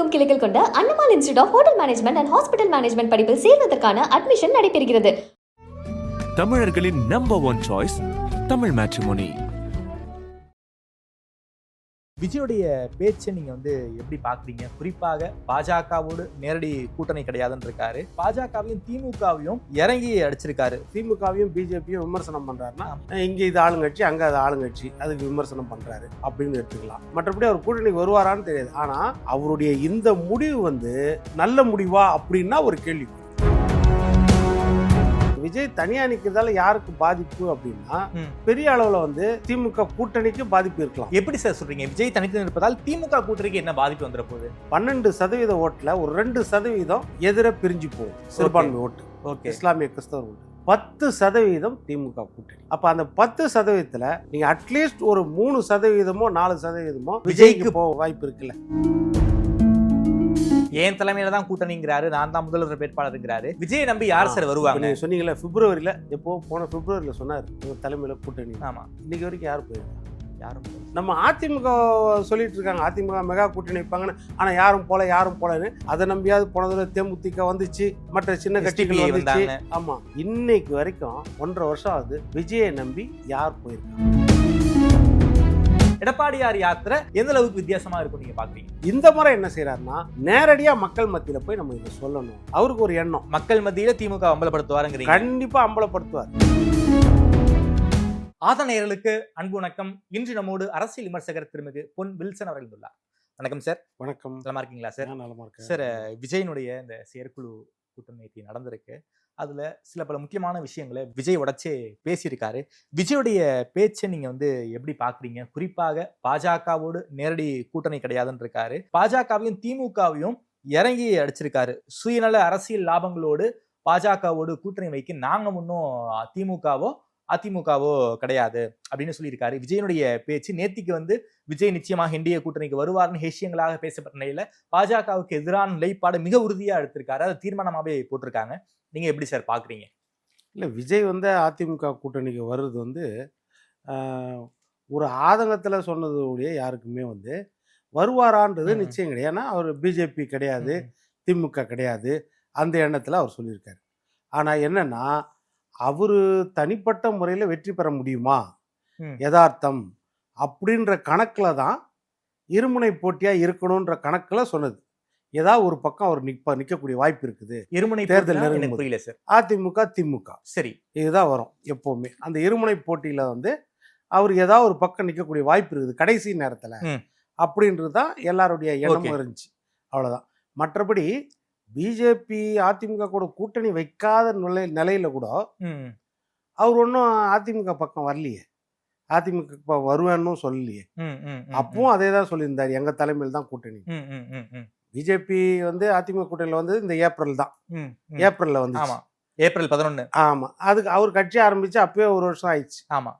எங்கும் கிளைகள் கொண்ட அண்ணமால் institute of hotel management and hospital management படிப்பில் சேர்வதற்கான அட்மிஷன் நடைபெறுகிறது. தமிழர்களின் number one choice Tamil Matrimony விஜயோடைய பேச்சை நீங்க வந்து எப்படி பாக்குறீங்க? குறிப்பாக பாஜகவோடு நேரடி கூட்டணி கிடையாதுன்னு இருக்காரு. பாஜகவையும் திமுகவையும் இறங்கி அடிச்சிருக்காரு. திமுகவையும் பிஜேபியும் விமர்சனம் பண்றாருன்னா இங்க இது ஆளுங்கட்சி அங்க அது ஆளுங்கட்சி அதுக்கு விமர்சனம் பண்றாரு அப்படின்னு எடுத்துக்கலாம். மற்றபடி அவர் கூட்டணிக்கு வருவாரான்னு தெரியாது. ஆனா அவருடைய இந்த முடிவு வந்து நல்ல முடிவா அப்படின்னா ஒரு கேள்வி விஜய் தனியா நிக்கிறதால யாருக்கு பாதிப்பு அப்படின்னா. பெரிய அளவுல வந்து திமுக கூட்டணிக்கு பாதிப்பு இருக்கலாம். எப்படி சார் சொல்றீங்க? விஜய் தனித்து நிற்பதால் திமுக கூட்டணிக்கு என்ன பாதிப்பு வந்துட போகுது? பன்னெண்டு சதவீத ஓட்டுல ஒரு ரெண்டு சதவீதம் எதிர பிரிஞ்சு போகும் சிறுபான்மை ஓட்டு. ஓகே. இஸ்லாமிய கிறிஸ்தவர் ஓட்டு. பத்து சதவீதம் திமுக கூட்டணி. அப்ப அந்த பத்து சதவீதத்துல நீங்க அட்லீஸ்ட் ஒரு மூணு சதவீதமோ நாலு சதவீதமோ விஜய்க்கு விஜய்க்கு போக வாய்ப்பு இருக்குல்ல. என் தலைமையில தான் கூட்டணிங்கிறாரு? நான் தான் முதல்வர் வேட்பாளருங்கிறாரு. விஜய் நம்பி யார் சார் வருவாங்க? நீங்க சொன்னீங்கல்ல பிப்ரவரியில எப்போ போன பிப்ரவரியில சொன்னார் உங்க தலைமையில கூட்டணி. ஆமா. இன்னைக்கு வரைக்கும் யார் போயிருக்கா? யாரும் நம்ம அதிமுக சொல்லிட்டு இருக்காங்க அதிமுக மெகா கூட்டணி வைப்பாங்கன்னு ஆனா யாரும் போல யாரும் போலன்னு அதை நம்பியாவது போன தடவை தேமுதிக வந்துச்சு மற்ற சின்ன கட்சிகள் வந்துச்சு. வந்தாங்க. ஆமா இன்னைக்கு வரைக்கும் ஒன்றரை வருஷம் ஆகுது விஜயை நம்பி யார் போயிருக்காங்க எடப்பாடியார் யாத்திரை எந்த அளவுக்கு வித்தியாசமா இருக்கும் நீங்க பாக்குறீங்க? இந்த முறை என்ன செய்யறாருன்னா நேரடியா மக்கள் மத்தியில போய் நம்ம இதை சொல்லணும். அவருக்கு ஒரு எண்ணம். மக்கள் மத்தியில திமுக அம்பலப்படுத்துவாருங்கிறீங்க. கண்டிப்பா அம்பலப்படுத்துவார். ஆதநேயர்களுக்கு அன்பு வணக்கம். இன்று நம்மோடு அரசியல் விமர்சகர் திருமிகு பொன் வில்சன் அவர்கள் உள்ளார். வணக்கம் சார். வணக்கம். நலமா இருக்கீங்களா சார்? நலமா இருக்கேன். சார் விஜயனுடைய இந்த செயற்குழு கூட்டம் நேற்று நடந்திருக்கு. அதில் சில பல முக்கியமான விஷயங்களை விஜய் உடச்சே பேசியிருக்காரு. விஜயுடைய பேச்சை நீங்கள் வந்து எப்படி பார்க்குறீங்க குறிப்பாக பாஜகவோடு நேரடி கூட்டணி கிடையாதுன்னு இருக்காரு பாஜகவையும் திமுகவையும் இறங்கி அடிச்சிருக்காரு. சுயநல அரசியல் லாபங்களோடு பாஜகவோடு கூட்டணி வைக்க நாங்கள் முன்னும் திமுகவோ அதிமுகவோ கிடையாது அப்படின்னு சொல்லியிருக்காரு. விஜயனுடைய பேச்சு நேத்திக்கு வந்து விஜய் நிச்சயமாக இந்திய கூட்டணிக்கு வருவார்னு ஹேஷியங்களாக பேசப்பட்ட நிலையில பாஜகவுக்கு எதிரான நிலைப்பாடு மிக உறுதியாக எடுத்திருக்காரு. அதை தீர்மானமாகவே போட்டிருக்காங்க. நீங்க எப்படி சார் பாக்குறீங்க? இல்ல விஜய் வந்து அதிமுக கூட்டணிக்கு வர்றது வந்து ஒரு ஆதங்கத்துல சொன்னது ஒழிய யாருக்குமே வந்து வருவாரான்றது. நிச்சயம் கிடையாது. ஏன்னா அவர் பிஜேபி கிடையாது திமுக கிடையாது அந்த எண்ணத்துல அவர் சொல்லியிருக்காரு. ஆனா என்னன்னா அவரு தனிப்பட்ட முறையில வெற்றி பெற முடியுமா. யதார்த்தம். அப்படின்ற கணக்குல தான் இருமுனை போட்டியா இருக்கணும்ன்ற கணக்குல சொன்னது. ஏதாவது ஒரு பக்கம் அவர் நிற்ப நிற்கக்கூடிய வாய்ப்பு இருக்குது. இருமுனை தேர்தல். புரியல சார். அதிமுக திமுக. சரி. இதுதான் வரும் எப்போவுமே. அந்த இருமுனை போட்டியில் வந்து அவர் ஏதாவது ஒரு பக்கம் நிற்கக்கூடிய வாய்ப்பு இருக்குது கடைசி நேரத்தில். அப்படின்றது தான் எல்லாருடைய எண்ணமும். இருந்துச்சு. அவ்வளோதான் மற்றபடி பிஜேபி அதிமுக கூட கூட்டணி வைக்காத நிலை நிலையில கூட அவர் ஒன்றும் அதிமுக பக்கம் வரலையே. அதிமுக வருவேன்னு சொல்லலையே. அப்பவும் அதே தான் சொல்லியிருந்தார். எங்கள் தலைமையில் தான் கூட்டணி பிஜேபி வந்து அதிமுக கூட்டணியில் வந்து இந்த ஏப்ரல் தான். ஏப்ரலில் வந்து ஆமா. ஏப்ரல் பதினொன்னு. ஆமாம் அதுக்கு அவர் கட்சி ஆரம்பித்து அப்பயே ஒரு வருஷம் ஆயிடுச்சு. ஆமா.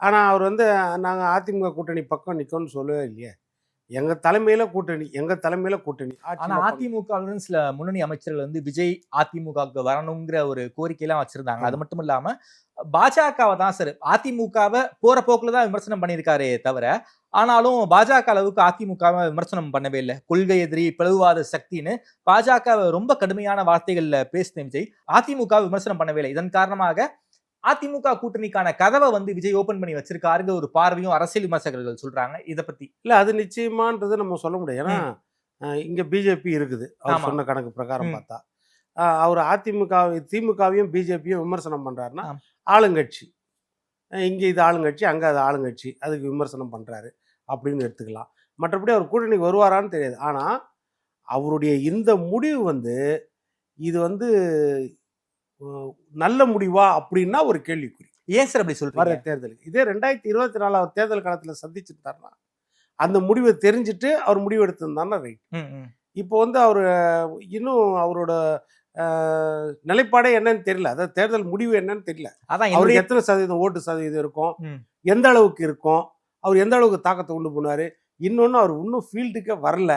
ஆனால் அவர் வந்து நாங்கள் அதிமுக கூட்டணி பக்கம் நிற்கோம்னு சொல்லவே இல்லையே. எங்கள் தலைமையில் கூட்டணி எங்கள் தலைமையில் கூட்டணி. ஆனா அதிமுகவுடன் சில முன்னணி அமைச்சர்கள் வந்து விஜய் அதிமுகவுக்கு வரணுங்கிற ஒரு கோரிக்கையெல்லாம் வச்சிருந்தாங்க. அது மட்டும் இல்லாம பாஜகவை தான் சார் அதிமுகவை போற போக்குல தான் விமர்சனம் பண்ணியிருக்காரே தவிர ஆனாலும் பாஜக அளவுக்கு அதிமுகவை விமர்சனம் பண்ணவே இல்லை. கொள்கை எதிரி பிளவுவாத சக்தின்னு பாஜகவை ரொம்ப கடுமையான வார்த்தைகள்ல பேசின விஜய். அதிமுக விமர்சனம் பண்ணவே இல்லை. இதன் காரணமாக அதிமுக கூட்டணிக்கான கதவை வந்து விஜய் ஓபன் பண்ணி வச்சிருக்காருங்க ஒரு பார்வையும் அரசியல் விமர்சகர்கள் சொல்றாங்க. இத பத்தி. இல்ல அது நிச்சயமான்றது நம்ம சொல்ல முடியாது ஏன்னா இங்க பிஜேபி இருக்குது. அவர். சொன்ன கணக்கு பிரகாரம். பார்த்தா. அவர் அதிமுக திமுகவையும் பிஜேபியும் விமர்சனம் பண்றாருன்னா. ஆளுங்கட்சி. இங்க இது ஆளுங்கட்சி அங்க அது ஆளுங்கட்சி. அதுக்கு விமர்சனம் பண்றாரு. அப்படின்னு எடுத்துக்கலாம். மற்றபடி அவர் கூட்டணிக்கு வருவாரான்னு தெரியாது. ஆனா அவருடைய இந்த முடிவு வந்து இது வந்து நல்ல முடிவா அப்படின்னா ஒரு கேள்விக்குறி. ஏன் சார் அப்படி வர சொல்றீங்க தேர்தலுக்கு. இதே ரெண்டாயிரத்தி இருபத்தி நாலாவது தேர்தல் காலத்தில் சந்திச்சிருந்தாருன்னா அந்த முடிவை தெரிஞ்சுட்டு அவர் முடிவு எடுத்திருந்தாருன்னா ரைட். இப்போ வந்து அவர் இன்னும் அவரோட நிலைப்பாடே என்னன்னு தெரியல. அதாவது தேர்தல் முடிவு என்னன்னு தெரியல. அதான் அவருக்கு எத்தனை சதவீதம் ஓட்டு சதவீதம் இருக்கும். எந்த அளவுக்கு இருக்கும்? அவர் எந்த அளவுக்கு தாக்கத்தை உண்டு பண்ணுவார்? இன்னொன்று அவர் இன்னும் ஃபீல்டுக்கே வரல.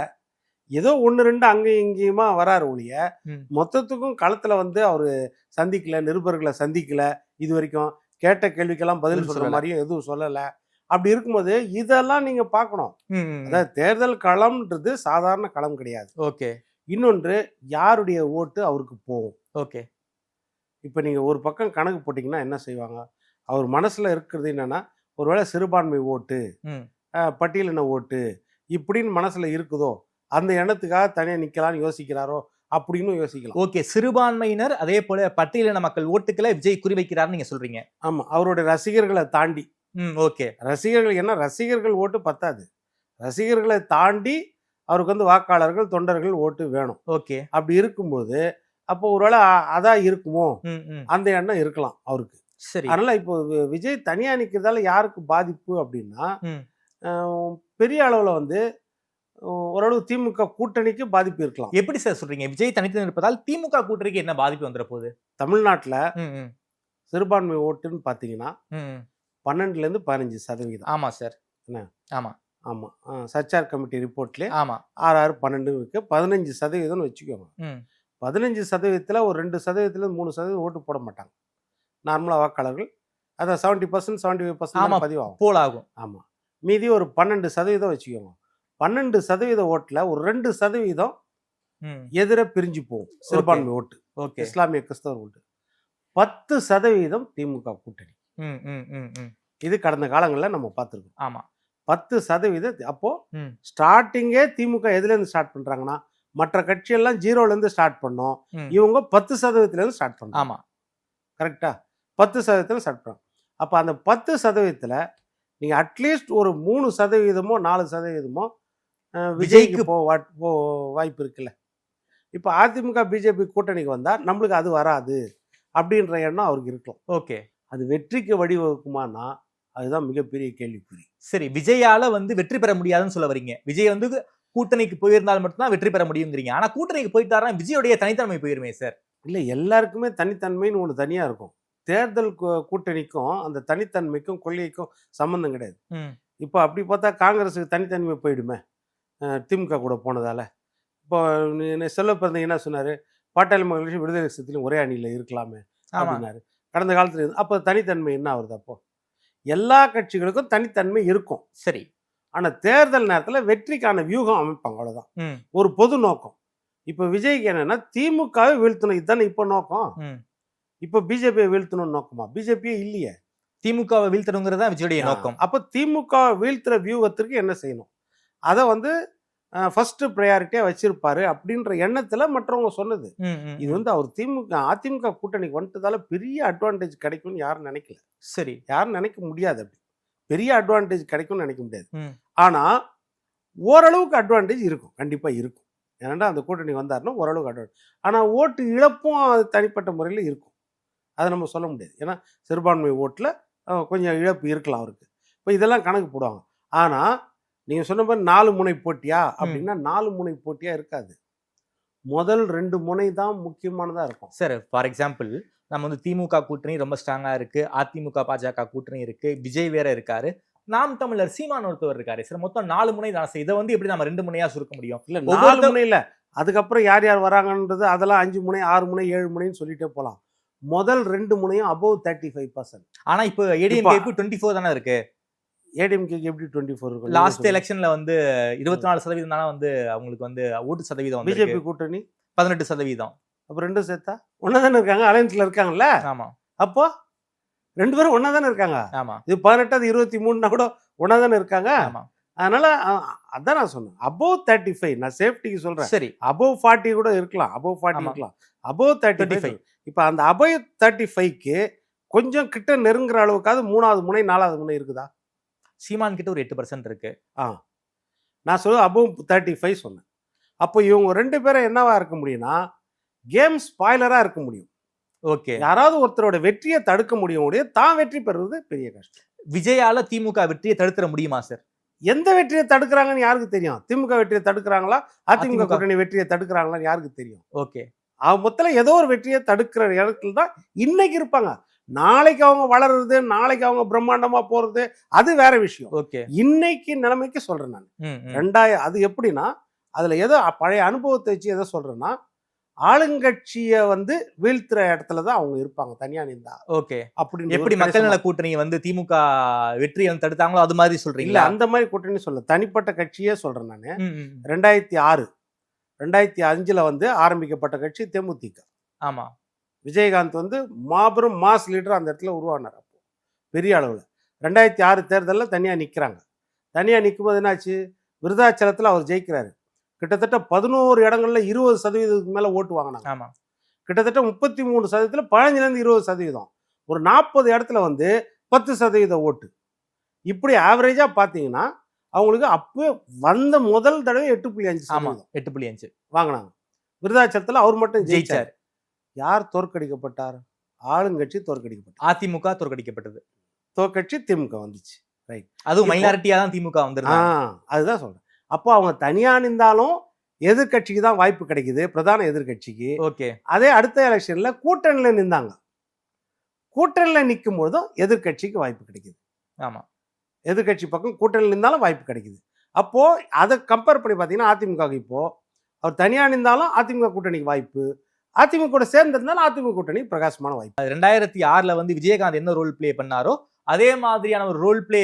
ஏதோ ஒன்று ரெண்டு அங்கேயும் இங்கேயுமா வராரு ஒழிய. மொத்தத்துக்கும் களத்தில் வந்து அவர் சந்திக்கல நிருபர்களை சந்திக்கல இது வரைக்கும் கேட்ட கேள்விக்கெல்லாம் பதில் சொல்ற. மாதிரியும் எதுவும் சொல்லலை. அப்படி இருக்கும்போது இதெல்லாம் நீங்க பார்க்கணும். அதாவது தேர்தல் களம்ன்றது சாதாரண களம் கிடையாது. ஓகே. இன்னொன்று யாருடைய ஓட்டு அவருக்கு போகும்? ஓகே. இப்போ நீங்கள் ஒரு பக்கம் கணக்கு போட்டிங்கன்னா என்ன செய்வாங்க? அவர் மனசில் இருக்கிறது என்னன்னா ஒருவேளை சிறுபான்மை ஓட்டு பட்டியலின ஓட்டு இப்படின்னு மனசில் இருக்குதோ அந்த எண்ணத்துக்காக தனியாக நிற்கலான்னு யோசிக்கிறாரோ அப்படின்னு யோசிக்கலாம். ஓகே சிறுபான்மையினர் அதே போல பட்டியலின மக்கள் ஓட்டுக்களை விஜய் குறிவைக்கிறார்னு நீங்க சொல்றீங்க. ஆமாம் அவருடைய ரசிகர்களை தாண்டி. ம் ஓகே. ரசிகர்கள் என்ன ரசிகர்கள் ஓட்டு பத்தாது. ரசிகர்களை தாண்டி அவருக்கு வந்து வாக்காளர்கள் தொண்டர்கள் ஓட்டு வேணும். ஓகே. அப்படி இருக்கும்போது அப்போ ஒருவேளை அதான் இருக்குமோ? அந்த எண்ணம் இருக்கலாம் அவருக்கு. சரி. அதனால இப்போ விஜய் தனியா நிக்கிறதால யாருக்கு பாதிப்பு அப்படின்னா பெரிய அளவுல வந்து ஓரளவு திமுக கூட்டணிக்கு பாதிப்பு இருக்கலாம். எப்படி சார் சொல்றீங்க? விஜய் தனித்து நிற்பதால் திமுக கூட்டணிக்கு என்ன பாதிப்பு வந்துட போகுது? தமிழ்நாட்டுல சிறுபான்மை ஓட்டுன்னு பாத்தீங்கன்னா ம், ம். பன்னெண்டுல இருந்து பதினஞ்சு சதவீதம். ஆமா சார். என்ன? ஆமா. ஆமா. அஹ், சர்ச்சார் கமிட்டி ரிப்போர்ட்ல ஆமா. ஆறு ஆறு பன்னெண்டு இருக்கு. பதினஞ்சு சதவீதம்னு வச்சுக்கோங்க. பதினஞ்சு சதவீதத்துல ஒரு ரெண்டு சதவீதத்துல இருந்து மூணு சதவீதம் ஓட்டு போட மாட்டாங்க. நார்மலா வாக்காளர்கள். அதான் seventy percent seventy five. Percent பதிவாகும். போல் ஆகும். ஆமாம் மீதி ஒரு பன்னெண்டு சதவீதம் வச்சுக்கோங்க. பன்னெண்டு சதவீத ஓட்டில் ஒரு ரெண்டு சதவீதம் எதிர பிரிஞ்சு போகும். சிறுபான்மை ஓட்டு. ஓகே. இஸ்லாமிய கிறிஸ்தவர் ஓட்டு. பத்து சதவீதம் திமுக கூட்டணி. இது கடந்த காலங்களில் நம்ம பார்த்துருக்கோம். ஆமா. பத்து சதவீத அப்போ. ஸ்டார்டிங்கே திமுக எதுலேருந்து ஸ்டார்ட் பண்ணுறாங்கன்னா மற்ற கட்சியெல்லாம் ஜீரோலேருந்து ஸ்டார்ட் பண்ணோம். இவங்க பத்து சதவீதத்துலேருந்து ஸ்டார்ட் பண்ணோம் ஆமா. கரெக்டா பத்து சதவீதத்தில் ஸ்டார்ட் பண்ணோம் அப்போ அந்த பத்து சதவீதத்தில் நீங்கள் அட்லீஸ்ட் ஒரு மூணு சதவீதமோ நாலு சதவீதமோ விஜய்க்கு போ போ வாய்ப்பு இருக்குல்ல. இப்போ அதிமுக பிஜேபி கூட்டணிக்கு வந்தால் நம்மளுக்கு அது வராது அப்படின்ற எண்ணம் அவருக்கு இருக்கலாம். ஓகே. அது வெற்றிக்கு வழிவகுக்குமானா அதுதான் மிகப்பெரிய கேள்விக்குறி. சரி விஜயால வந்து வெற்றி பெற முடியாதுன்னு சொல்ல வரீங்க விஜய் வந்து கூட்டணிக்கு போயிருந்தால் மட்டும்தான் வெற்றி பெற முடியுங்கிறீங்க. ஆனா கூட்டணிக்கு போயிட்டாருன்னா விஜயோடைய தனித்தன்மை போயிருமே சார். இல்லை எல்லாருக்குமே தனித்தன்மைன்னு ஒன்று தனியாக இருக்கும். தேர்தல் கூட்டணிக்கும் அந்த தனித்தன்மைக்கும் கொள்கைக்கும் சம்மந்தம் கிடையாது. இப்போ அப்படி பார்த்தா காங்கிரஸுக்கு தனித்தன்மை போயிடுமே. திமுக கூட போனதால. இப்போ செல்வ பிறந்தங்க என்ன சொன்னார்? பாட்டாளி மகிழ்ச்சி விடுதலை சக்தியிலும் ஒரே அணியில் இருக்கலாமே அப்படின்னாரு. கடந்த காலத்தில் இருந்து அப்போ தனித்தன்மை என்ன வருது அப்போ? எல்லா கட்சிகளுக்கும் தனித்தன்மை இருக்கும். சரி. ஆனால் தேர்தல் நேரத்தில் வெற்றிக்கான வியூகம் அமைப்பாங்க அவ்வளோதான் ஒரு பொது நோக்கம். இப்போ விஜய்க்கு என்னன்னா திமுகவை வீழ்த்தணும் இதுதானே இப்போ நோக்கம். இப்போ பிஜேபியை வீழ்த்தணும்னு நோக்கமா? பிஜேபியே இல்லையே. திமுகவை வீழ்த்தணுங்கிறது விஜயோடைய நோக்கம். அப்போ திமுக வீழ்த்துற வியூகத்திற்கு என்ன செய்யணும்? அதை வந்து ஃபர்ஸ்ட் ப்ரையாரிட்டியாக வச்சிருப்பாரு அப்படின்ற எண்ணத்தில் மற்றவங்க சொன்னது. இது. வந்து அவர் திமுக அதிமுக கூட்டணிக்கு வந்துட்டதால பெரிய அட்வான்டேஜ் கிடைக்கும்னு யாரும் நினைக்கல. சரி. யாரும் நினைக்க முடியாது அப்படி. பெரிய அட்வான்டேஜ் கிடைக்கும்னு நினைக்க முடியாது. ஆனால் ஓரளவுக்கு அட்வான்டேஜ் இருக்கும். கண்டிப்பாக இருக்கும். ஏன்னா அந்த கூட்டணி வந்தாருன்னா ஓரளவுக்கு அட்வான்டேஜ் ஆனால் ஓட்டு இழப்பும் அது தனிப்பட்ட முறையில் இருக்கும். அதை நம்ம சொல்ல முடியாது. ஏன்னா சிறுபான்மை ஓட்டில் கொஞ்சம் இழப்பு இருக்கலாம் அவருக்கு. இப்போ இதெல்லாம் கணக்கு போடுவாங்க. ஆனால் நீங்கள் சொன்ன மாதிரி நாலு முனை போட்டியா? அப்படின்னா நாலு முனை போட்டியா இருக்காது. முதல் ரெண்டு முனை தான் முக்கியமானதாக இருக்கும். சார் ஃபார் எக்ஸாம்பிள் நம்ம வந்து திமுக கூட்டணி ரொம்ப ஸ்ட்ராங்கா இருக்கு. அதிமுக பாஜக கூட்டணி இருக்கு. விஜய் வேற இருக்காரு. நாம் தமிழர் சீமான் ஒருத்தவர் இருக்காரு. சார் மொத்தம் நாலு முனை தான். சார் இதை வந்து எப்படி நம்ம ரெண்டு முனையா சுருக்க முடியும்? இல்லை நாலு முனையில் அதுக்கப்புறம் யார் யார் வராங்கன்றது அதெல்லாம் அஞ்சு முனை ஆறு முனை ஏழு முனைன்னு சொல்லிட்டே போகலாம் முதல் ரெண்டு முனையும் அபவ் தேர்ட்டி ஃபைவ் பர்சன்ட் ஆனா இப்போ ஏடிஎம்கேக்கு டுவெண்ட்டி ஃபோர் தானே இருக்கு? ஏடிஎம்கேக்கு எப்படி டுவெண்ட்டி ஃபோர் இருக்கும் லாஸ்ட் எலெக்ஷன்ல வந்து இருபத்தி நாலு சதவீதம் தானே வந்து அவங்களுக்கு வந்து ஓட்டு சதவீதம் பிஜேபி கூட்டணி? பதினெட்டு சதவீதம். அப்போ ரெண்டும் சேர்த்தா? ஒன்றா தானே இருக்காங்க? அலையன்ஸில் இருக்காங்கல்ல? ஆமா. அப்போ? ரெண்டு பேரும் ஒன்றா தானே இருக்காங்க? ஆமா. இது பதினெட்டு அது இருபத்தி மூணுனா கூட ஒன்றா தானே இருக்காங்க? ஆமா. அதனால அதான் நான் சொன்னேன். அபவ் தேர்ட்டி ஃபைவ் நான் சேஃப்டிக்கு சொல்கிறேன் சரி. அபவ் ஃபார்ட்டி கூட இருக்கலாம். Above forty. இருக்கலாம். Above thirty 35. ஃபைவ் இப்போ அந்த அபவ் தேர்ட்டி ஃபைவ்க்கு கொஞ்சம் கிட்ட நெருங்குற அளவுக்காவது மூணாவது முனை நாலாவது முனை இருக்குதா? சீமான் கிட்ட ஒரு எட்டு பர்சன்ட் இருக்கு. ஆ. நான் சொல்ல அபவ் தேர்ட்டி ஃபைவ் சொன்னேன். அப்போ இவங்க ரெண்டு பேரும் என்னவா இருக்க முடியும்னா கேம் ஸ்பாய்லராக இருக்க முடியும். ஓகே. யாராவது ஒருத்தரோட வெற்றியை தடுக்க முடியும் முடியும் தான் வெற்றி பெறுவது பெரிய கஷ்டம். விஜயால திமுக வெற்றியை தடுத்துற முடியுமா சார் எந்த வெற்றியை தடுக்கிறாங்கன்னு யாருக்கு தெரியும்? திமுக வெற்றியை தடுக்கிறாங்களா? அதிமுக. கூட்டணி வெற்றியை தடுக்கிறாங்களான்னு யாருக்கு தெரியும்? ஓகே. அவங்க மொத்தத்தில் ஏதோ ஒரு வெற்றியை தடுக்கிற இடத்துல தான் இன்னைக்கு இருப்பாங்க. நாளைக்கு அவங்க வளருறது நாளைக்கு அவங்க பிரம்மாண்டமா போறது அது வேற விஷயம். ஓகே. இன்னைக்கு நிலைமைக்கு சொல்றேன் நான். ரெண்டாயிரம் அது எப்படின்னா அதுல ஏதோ பழைய அனுபவத்தை வச்சு எதை சொல்றேன்னா ஆளுங்கட்சியை வந்து வீழ்த்துற இடத்துல தான் அவங்க இருப்பாங்க தனியா நின்றா. ஓகே. அப்படின்னு எப்படி மக்கள் நல கூட்டணி வந்து திமுக வெற்றியை வந்து தடுத்தாங்களோ அது மாதிரி இல்ல சொல்றீங்களா அந்த மாதிரி கூட்டணி சொல்ல தனிப்பட்ட கட்சியே சொல்றேன் நான். ரெண்டாயிரத்தி ஆறு ரெண்டாயிரத்தி அஞ்சுல வந்து ஆரம்பிக்கப்பட்ட கட்சி தேமுதிக. ஆமா. விஜயகாந்த் வந்து மாபெரும் மாஸ் லீடர் அந்த இடத்துல உருவானார் அப்போ. பெரிய அளவில். ரெண்டாயிரத்தி ஆறு தேர்தலில் தனியாக நிற்கிறாங்க தனியாக நிற்கும்போது என்னாச்சு? விருதாச்சலத்தில் அவர் ஜெயிக்கிறாரு. கிட்டத்தட்ட பதினோரு இடங்கள்ல இருபது சதவீதத்துக்கு மேலே ஓட்டு வாங்கினாங்க. ஆமா. கிட்டத்தட்ட முப்பத்தி மூணு சதவீதத்தில் பதினஞ்சுலேருந்து இருபது சதவீதம். ஒரு நாற்பது இடத்துல வந்து பத்து சதவீத ஓட்டு. இப்படி ஆவரேஜாக பார்த்தீங்கன்னா அவங்களுக்கு அப்போ வந்த முதல் தடவை எட்டு புள்ளி அஞ்சு சதவீதம் எட்டு புள்ளி அஞ்சு. வாங்கினாங்க. விருதாச்சலத்தில் அவர் மட்டும் ஜெயிச்சார். யார் தோற்கடிக்கப்பட்டார்? ஆளுங்கட்சி தோற்கடிக்கப்பட்டார் அதிமுக தோற்கடிக்கப்பட்டது. தோற்கட்சி திமுக வந்துச்சு. அதுவும் இப்போ- மைனாரிட்டியா தான் திமுக ஆ வந்திருந்தாங்க அதுதான் சொல்றேன். அப்போ அவங்க தனியா நின்றாலும் எதிர்க்கட்சிக்கு தான் வாய்ப்பு கிடைக்குது பிரதான எதிர்க்கட்சிக்கு. ஓகே. அதே அடுத்த எலெக்ஷன்ல கூட்டணியில நின்றாங்க. கூட்டணியில நிற்கும் போதும் எதிர்க்கட்சிக்கு வாய்ப்பு கிடைக்குது. ஆமா. எதிர்க்கட்சி பக்கம் கூட்டணியில் நின்றாலும் வாய்ப்பு கிடைக்குது. அப்போ அதை கம்பேர் பண்ணி பார்த்தீங்கன்னா அதிமுக இப்போ அவர் தனியா நின்றாலும் அதிமுக கூட்டணிக்கு வாய்ப்பு. அதிமுக கூட சேர்ந்திருந்தாலும் அதிமுக கூட்டணி பிரகாசமான வாய்ப்பு. ரெண்டாயிரத்தி ஆறுல வந்து விஜயகாந்த் என்ன ரோல் ப்ளே பண்ணாரோ அதே மாதிரியான ஒரு ரோல் ப்ளே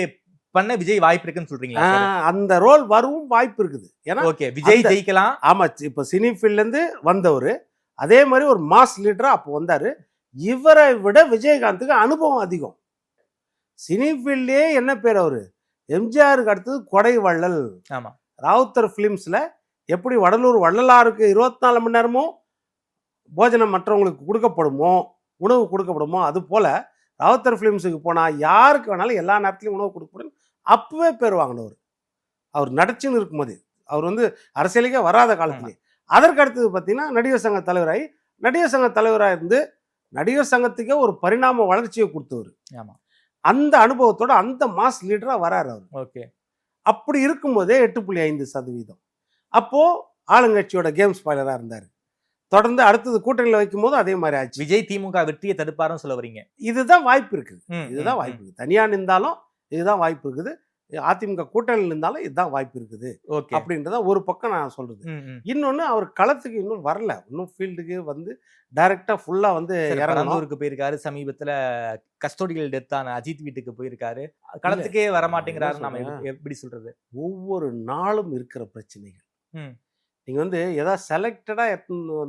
பண்ண விஜய் வாய்ப்பு இருக்குன்னு சொல்றீங்களா அந்த ரோல் வரவும் வாய்ப்பு இருக்குது. ஏன்னா ஓகே விஜய் ஜெயிக்கலாம். ஆமா இப்போ சினி ஃபீல்ட்லேருந்து வந்தவர் அதே மாதிரி ஒரு மாஸ் லீடரா அப்போ வந்தாரு. இவரை விட விஜயகாந்துக்கு அனுபவம் அதிகம். சினி ஃபீல்ட்லயே என்ன பேர் அவரு? எம்ஜிஆருக்கு அடுத்தது கொடை வள்ளல். ஆமா. ராவுத்தர் ஃபிலிம்ஸ்ல எப்படி வடலூர் வள்ளலாருக்கு இருபத்தி நாலு மணி நேரமும் போஜனம் மற்றவங்களுக்கு கொடுக்கப்படுமோ உணவு கொடுக்கப்படுமோ அது போல ராவுத்தர் ஃபிலிம்ஸுக்கு போனா யாருக்கு வேணாலும் எல்லா நேரத்துலையும் உணவு கொடுக்கப்படும். அப்பவே பேர் வாங்கினவர். அவர் நடிச்சுன்னு இருக்கும்போது அவர் வந்து அரசியலுக்கே வராத காலத்திலே. அதற்கு அடுத்தது பார்த்தீங்கன்னா நடிகர் சங்க தலைவராகி நடிகர் சங்க தலைவராக இருந்து நடிகர் சங்கத்துக்கே ஒரு பரிணாம வளர்ச்சியை கொடுத்தவர். ஆமா. அந்த அனுபவத்தோட அந்த மாஸ் லீடரா வராரு அவர். ஓகே. அப்படி இருக்கும்போதே எட்டு புள்ளி ஐந்து சதவீதம். அப்போ ஆளுங்கட்சியோட கேம் ஸ்பாய்லரா இருந்தார். தொடர்ந்து அடுத்தது கூட்டணியில் வைக்கும் போது அதே மாதிரி ஆச்சு. விஜய் திமுக வெற்றியை தடுப்பாருன்னு சொல்ல வரீங்க. இதுதான் வாய்ப்பு இருக்குது. இதுதான் வாய்ப்பு இருக்குது. தனியா நின்றாலும் இதுதான் வாய்ப்பு இருக்குது. அதிமுக கூட்டணியில் நின்றாலும் இதுதான் வாய்ப்பு இருக்குது. ஓகே. அப்படின்றத ஒரு பக்கம் நான் சொல்றது. இன்னொன்னு அவர் களத்துக்கு இன்னும் வரல. இன்னும் ஃபீல்டுக்கு வந்து டைரக்டா ஃபுல்லா வந்து பரந்தூருக்கு போயிருக்காரு. சமீபத்துல கஸ்டோடியல் டெத்தான அஜித் வீட்டுக்கு போயிருக்காரு. களத்துக்கே வர மாட்டேங்கிறாரு என்ன நாம சொல்றேன்? எப்படி- எப்படி சொல்றது? ஒவ்வொரு நாளும் இருக்கிற பிரச்சனைகள். ம். நீங்க வந்து ஏதாவது செலக்டடா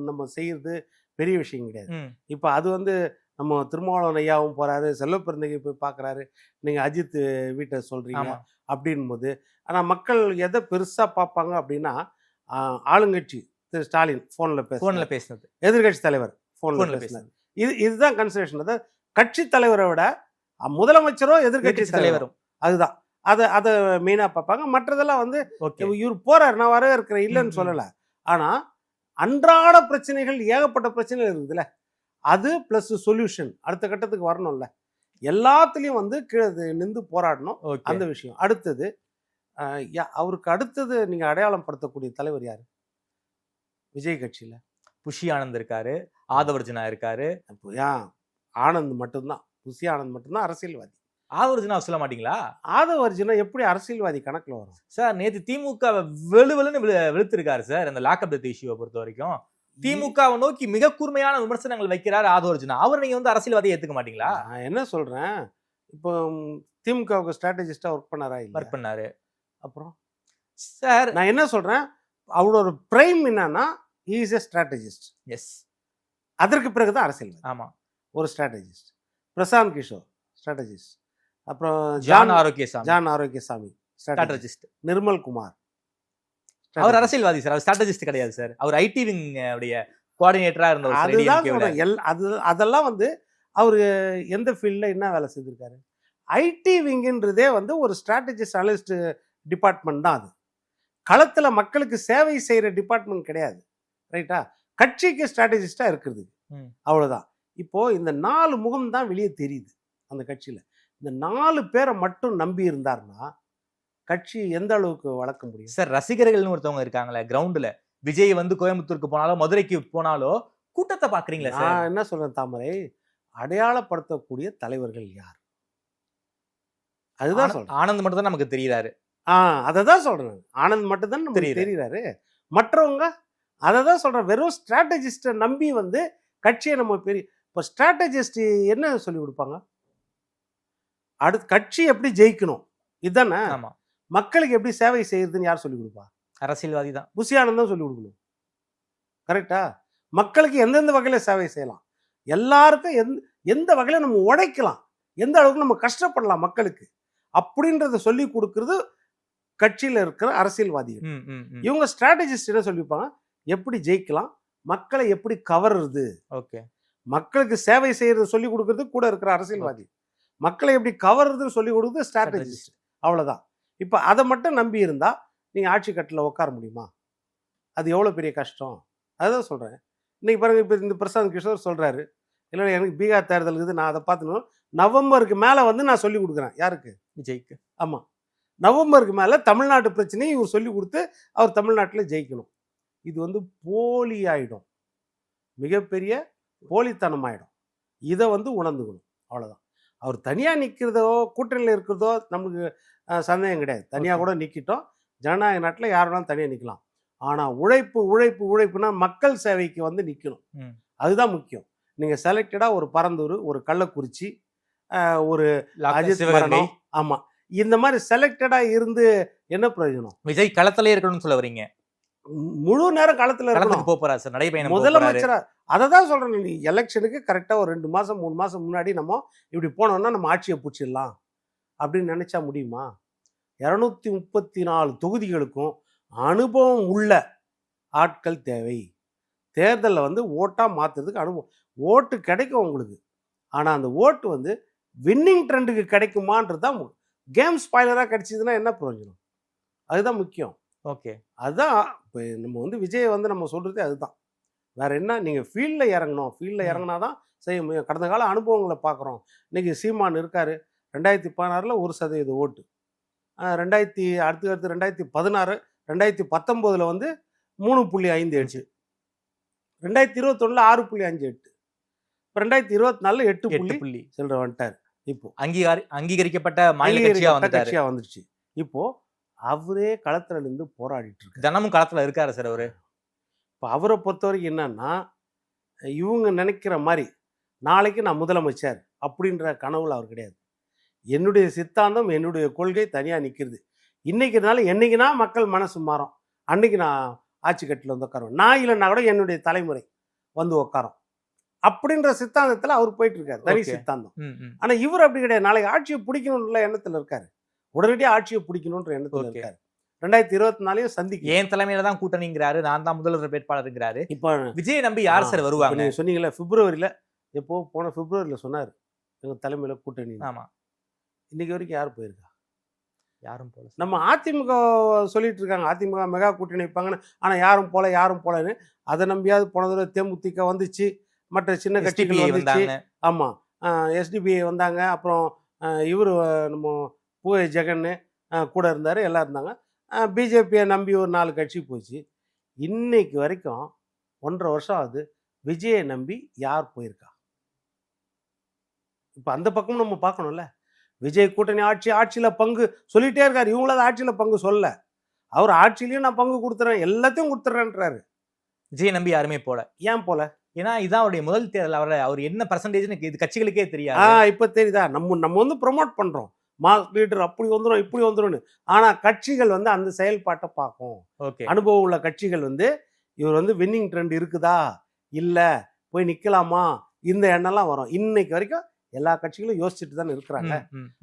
நம்ம செய்யறது பெரிய விஷயம் கிடையாது. இப்போ அது வந்து நம்ம திருமாவளவன் ஐயாவும் போறாரு செல்வப்பிறந்தகை போய் பார்க்குறாரு நீங்க அஜித் வீட்டை சொல்றீங்க ஆமா. அப்படின் போது ஆனால் மக்கள் எதை பெருசா பார்ப்பாங்க அப்படின்னா ஆளுங்கட்சி திரு. ஸ்டாலின் ஃபோனில் பேச போன்ல பேசினது. எதிர்கட்சி தலைவர் ஃபோனில் போன்ல பேசினார். இது இதுதான் கன்சிடரேஷன் அதாவது கட்சி தலைவரை விட முதலமைச்சரோ எதிர்கட்சி தலைவரும். அதுதான். அதை அதை மெயினாக பார்ப்பாங்க. மற்றதெல்லாம் வந்து இவர் போறார் நான் வரவே இருக்கிறேன் இல்லைன்னு. சொல்லல. ஆனா அன்றாட பிரச்சனைகள் ஏகப்பட்ட பிரச்சனைகள் இருக்குதுல்ல. அது பிளஸ் சொல்யூஷன் அடுத்த கட்டத்துக்கு வரணும்ல. எல்லாத்துலயும் வந்து கீழே நின்று போராடணும். அந்த விஷயம். அடுத்தது அவருக்கு அடுத்தது நீங்க அடையாளம் படுத்தக்கூடிய தலைவர் யாரு? விஜய் கட்சியில. புஷி ஆனந்த் இருக்காரு ஆதவர்ஜுனா இருக்காரு. ஆனந்த் மட்டும்தான். புசி ஆனந்த் மட்டும்தான் அரசியல்வாதி. ஆதவர்ஜுனா சொல்ல மாட்டீங்களா? ஆதவ அர்ஜுனா எப்படி அரசியல்வாதி கணக்குல வரும்? சார் நேத்து திமுக வெளு வெளுன்னு வெளு- வெளுத்திருக்காரு சார் அந்த லாக்அப் டெத் இஷ்யூவை பொறுத்த வரைக்கும். திமுகவை நோக்கி மிக கூர்மையான விமர்சனங்கள் வைக்கிறாரு ஆதவர்ஜுனா அவர் நீங்க வந்து அரசியல்வாதியை ஏத்துக்க மாட்டீங்களா? நான் என்ன சொல்றேன்? இப்போ திமுகவுக்கு ஸ்ட்ராட்டஜிஸ்டா ஒர்க் பண்ணாரா இல்ல ஒர்க் பண்ணாரு. அப்புறம்? சார் நான் என்ன சொல்றேன்? அவரோட பிரைம் என்னன்னா இஸ் எ ஸ்ட்ராட்டஜிஸ்ட் எஸ் அதற்கு பிறகு தான் அரசியல்வாதி. ஆமா. ஒரு ஸ்ட்ராட்டஜிஸ்ட் பிரசாந்த் கிஷோர் ஸ்ட்ராட்டஜிஸ்ட் அப்புறம் John Arokiasamy. John Arokiasamy. Strategist Nirmal Kumar அவர். அரசியல்வாதி சார் அவர் ஸ்ட்ராட்டஜிஸ்ட் கிடையாது சார். அவர் ஐடி விங் உடைய கோஆர்டினேட்டரா இருந்தவர் அதுதான். எல் அது அதெல்லாம் வந்து அவர் எந்த ஃபீல்டில் என்ன வேலை செய்திருக்காரு? ஐடி விங்குன்றதே வந்து ஒரு ஸ்ட்ராட்டஜிஸ்ட் அனலிஸ்ட் டிபார்ட்மெண்ட் தான் அது. களத்தில் மக்களுக்கு சேவை செய்கிற டிபார்ட்மெண்ட் கிடையாது. ரைட்டா கட்சிக்கு ஸ்ட்ராட்டஜிஸ்டாக இருக்குது ம். அவ்வளோதான் இப்போ இந்த நாலு முகம் தான் வெளியே தெரியுது அந்த கட்சியில். இந்த நாலு பேரை மட்டும் நம்பி இருந்தாருன்னா கட்சி எந்த அளவுக்கு வளர்க்க முடியும்? சார் ரசிகர்கள்னு ஒருத்தவங்க இருக்காங்களே கிரவுண்ட்ல. விஜய் வந்து கோயம்புத்தூருக்கு போனாலோ மதுரைக்கு போனாலோ கூட்டத்தை பாக்குறீங்களா சார்? நான் என்ன சொல்றேன் தாமரை அடையாளப்படுத்தக்கூடிய தலைவர்கள் யார்? அதுதான் சொல்றேன். ஆனந்த் மட்டும் தான் நமக்கு தெரியுறாரு. ஆ அதை தான் சொல்றேன். ஆனந்த் மட்டும்தான் நமக்கு. தெரியுறாரு. மற்றவங்க அதை தான் சொல்கிறேன் வெறும் ஸ்ட்ராட்டஜிஸ்ட்டை நம்பி வந்து கட்சியை நம்ம பெரிய இப்போ ஸ்ட்ராட்டஜிஸ்ட் என்ன சொல்லி கொடுப்பாங்க? அடுத்து கட்சி எப்படி ஜெயிக்கணும்? இதுதானே ஆமா. மக்களுக்கு எப்படி சேவை செய்யறதுன்னு யார் சொல்லி கொடுப்பா? அரசியல்வாதி தான். புசி ஆனந்தம் சொல்லி கொடுக்கணும். கரெக்டா? மக்களுக்கு எந்தெந்த வகையில் சேவை செய்யலாம்? எல்லாருக்கும் எந்த எந்த வகையில் நம்ம உழைக்கலாம் எந்த அளவுக்கு நம்ம கஷ்டப்படலாம் மக்களுக்கு? அப்படின்றத சொல்லி கொடுக்கறது கட்சியில் இருக்கிற அரசியல்வாதிகள். இவங்க ஸ்ட்ராட்டஜிஸ்ட் என்ன சொல்லியிருப்பாங்க? எப்படி ஜெயிக்கலாம்? மக்களை எப்படி கவர்றது? ஓகே. மக்களுக்கு சேவை செய்யறது சொல்லி கொடுக்கறது கூட இருக்கிற அரசியல்வாதி. மக்களை எப்படி கவர்றதுன்னு சொல்லி கொடுக்குறது ஸ்ட்ராட்டஜிஸ்ட் அவ்வளவுதான். இப்போ அதை மட்டும் நம்பி இருந்தா நீங்க ஆட்சி கட்டில் உட்கார முடியுமா? அது எவ்வளோ பெரிய கஷ்டம்? அதுதான் சொல்றேன். இன்னைக்கு பாருங்க இப்போ இந்த பிரசாந்த் கிஷோர் சொல்றாரு. இல்லை எனக்கு பீகார் தேர்தல் இருக்குது நான் அதை பார்த்துக்கணும் நவம்பருக்கு மேலே வந்து நான் சொல்லி கொடுக்குறேன். யாருக்கு? விஜய்க்கு. ஆமாம் நவம்பருக்கு மேலே தமிழ்நாட்டு பிரச்சனையை இவர் சொல்லி கொடுத்து அவர் தமிழ்நாட்டில் ஜெயிக்கணும். இது வந்து போலி ஆயிடும். மிகப்பெரிய போலித்தனம் ஆயிடும் இதை வந்து உணர்ந்துக்கணும். அவ்வளோதான் அவர் தனியாக நிற்கிறதோ கூட்டணியில் இருக்கிறதோ நமக்கு அஹ், சந்தேகம் கிடையாது. தனியாக. கூட நிற்கிட்டோம் ஜனநாயக நாட்டில் யார் வேணாலும் தனியாக நிற்கலாம் ஆனால் உழைப்பு உழைப்பு உழைப்புனா மக்கள் சேவைக்கு வந்து நிற்கணும். அதுதான் முக்கியம். நீங்கள் செலக்டடாக ஒரு பரந்தூர் ஒரு கள்ளக்குறிச்சி ஒரு அஜித் சிவகங்கை. மரணம். ஆமா. இந்த மாதிரி செலக்டடா இருந்து என்ன பிரயோஜனம்? விஜய் களத்திலே இருக்கணும்னு சொல்ல வரீங்க முழு நேரம் களத்துல இருக்கணும். போறாரு சார் நடைபயணம் போக போறாரு. முதலமைச்சரா அதை தான் சொல்றேன் நீ எலெக்ஷனுக்கு கரெக்டா ஒரு ரெண்டு மாசம் மூணு மாசம் முன்னாடி நம்ம இப்படி போனோம்னா நம்ம ஆட்சியை பிடிச்சிடலாம் அப்படின்னு நினைச்சா முடியுமா? இரநூத்தி முப்பத்தி நாலு தொகுதிகளுக்கும் அனுபவம் உள்ள ஆட்கள் தேவை. தேர்தலில் வந்து ஓட்டா மாத்துறதுக்கு அனுபவம் ஓட்டு கிடைக்கும் உங்களுக்கு. ஆனா அந்த ஓட்டு வந்து வின்னிங் ட்ரெண்டுக்கு கிடைக்குமான்றது தான் கேம் ஸ்பாய்லராக கிடைச்சதுன்னா என்ன பிரயோஜனம்? அதுதான் முக்கியம். ஓகே. அதுதான் இப்போ நம்ம வந்து விஜய் வந்து நம்ம சொல்கிறதே அதுதான். வேற என்ன நீங்கள் ஃபீல்டில் இறங்கணும். ஃபீல்டில். இறங்கினா தான் செய்ய முடியும். கடந்த கால அனுபவங்களை பார்க்குறோம். இன்னைக்கு சீமான் இருக்காரு. ரெண்டாயிரத்தி பதினாறில் ஒரு சதவீத ஓட்டு. ரெண்டாயிரத்தி அடுத்து அடுத்து ரெண்டாயிரத்தி பதினாறு ரெண்டாயிரத்தி பத்தொம்போதில் வந்து மூணு புள்ளி ஐந்து எட்டு ரெண்டாயிரத்தி இருபத்தொன்னில் ஆறு புள்ளி அஞ்சு எட்டு. இப்போ ரெண்டாயிரத்தி இருபத்தி நாலில் எட்டு புள்ளி புள்ளி. சில்லற வந்துட்டார். இப்போ. அங்கீகாரி அங்கீகரிக்கப்பட்ட மாநில கட்சியா அங்கீகரிக்கப்பட்ட வந்துட்டாரு. கட்சியா வந்துருச்சு. இப்போ அவரே களத்துல நின்று போராடிட்டு இருக்காரு தினமும் களத்துல இருக்காரு சார் அவரு. இப்போ அவரை பொறுத்த வரைக்கும் என்னன்னா இவங்க நினைக்கிற மாதிரி நாளைக்கு நான் முதலமைச்சர் அப்படின்ற கனவுல அவர் கிடையாது. என்னுடைய சித்தாந்தம் என்னுடைய கொள்கை தனியாக நிற்கிறது இன்னைக்குனால என்னைக்குனா மக்கள் மனசு மாறும். அன்னைக்கு நான் ஆட்சி கட்டில் வந்து உட்காருவேன். நான் இல்லைன்னா கூட என்னுடைய தலைமுறை வந்து உட்காரும். அப்படின்ற சித்தாந்தத்தில் அவர் போயிட்டு இருக்காரு தனி. சித்தாந்தம். ம், ம். ஆனா இவர் அப்படி கிடையாது. நாளைக்கு ஆட்சியை பிடிக்கணும்ல எண்ணத்துல இருக்காரு. உடனடியாக ஆட்சியை பிடிக்கணுன்ற எண்ணத்துல. இருக்காரு. ரெண்டாயிரத்தி இருபத்தி நாலையும் சந்திக்க என் தலைமையில தான் கூட்டணிங்கிறாரு. நான் தான் முதல்வர் வேட்பாளருங்கிறாரு. இப்போ விஜய் நம்பி யார் சார் வருவாங்க? நீங்க சொன்னீங்கல்ல பிப்ரவரியில எப்போ போன பிப்ரவரியில சொன்னாரு எங்க தலைமையில கூட்டணி. ஆமா. இன்னைக்கு வரைக்கும் யார் போயிருக்கா? யாரும் போல நம்ம அதிமுக சொல்லிட்டு இருக்காங்க அதிமுக மெகா கூட்டணி வைப்பாங்கன்னு. ஆனா யாரும் போல யாரும் போலன்னு. அதை நம்பியாவது போன தடவை தேமுதிக வந்துச்சு. மற்ற சின்ன கட்சிகள் வந்துச்சு. ஆமா. எஸ்டிபிஐ வந்தாங்க. அப்புறம் இவர் நம்ம பூவை ஜெகன் கூட இருந்தார் எல்லாம் இருந்தாங்க. பிஜேபியை நம்பி ஒரு நாலு கட்சி போச்சு. இன்னைக்கு வரைக்கும் ஒன்றரை வருஷம் ஆகுது விஜயை நம்பி யார் போயிருக்கா? இப்போ அந்த பக்கமும் நம்ம பார்க்கணும்ல. விஜய் கூட்டணி ஆட்சி ஆட்சியில் பங்கு சொல்லிட்டே இருக்காரு. இவங்களாவது ஆட்சியில் பங்கு சொல்ல. அவர் ஆட்சியிலையும் நான் பங்கு கொடுத்துறேன் எல்லாத்தையும் கொடுத்துட்றேன்றாரு விஜய் நம்பி யாருமே போல. ஏன் போல? ஏன்னா இதான் அவருடைய முதல் தேர்தல். அவரை அவர் என்ன பர்சன்டேஜ்னு இது கட்சிகளுக்கே ஆ தெரியாது இப்போ தெரியுதா? நம்ம நம்ம வந்து ப்ரொமோட் பண்றோம். மாஸ் லீடர் அப்படி வந்துடும் இப்படி வந்துரும்னு. ஆனா கட்சிகள் வந்து அந்த செயல்பாட்டை பார்க்கும். ஓகே. அனுபவம் உள்ள கட்சிகள் வந்து இவர் வந்து வின்னிங் ட்ரெண்ட் இருக்குதா? இல்ல போய் நிக்கலாமா? இந்த எண்ணம்லாம் வரும். இன்னைக்கு வரைக்கும் எல்லா கட்சிகளும் யோசிச்சுட்டு தானே இருக்கிறாங்க.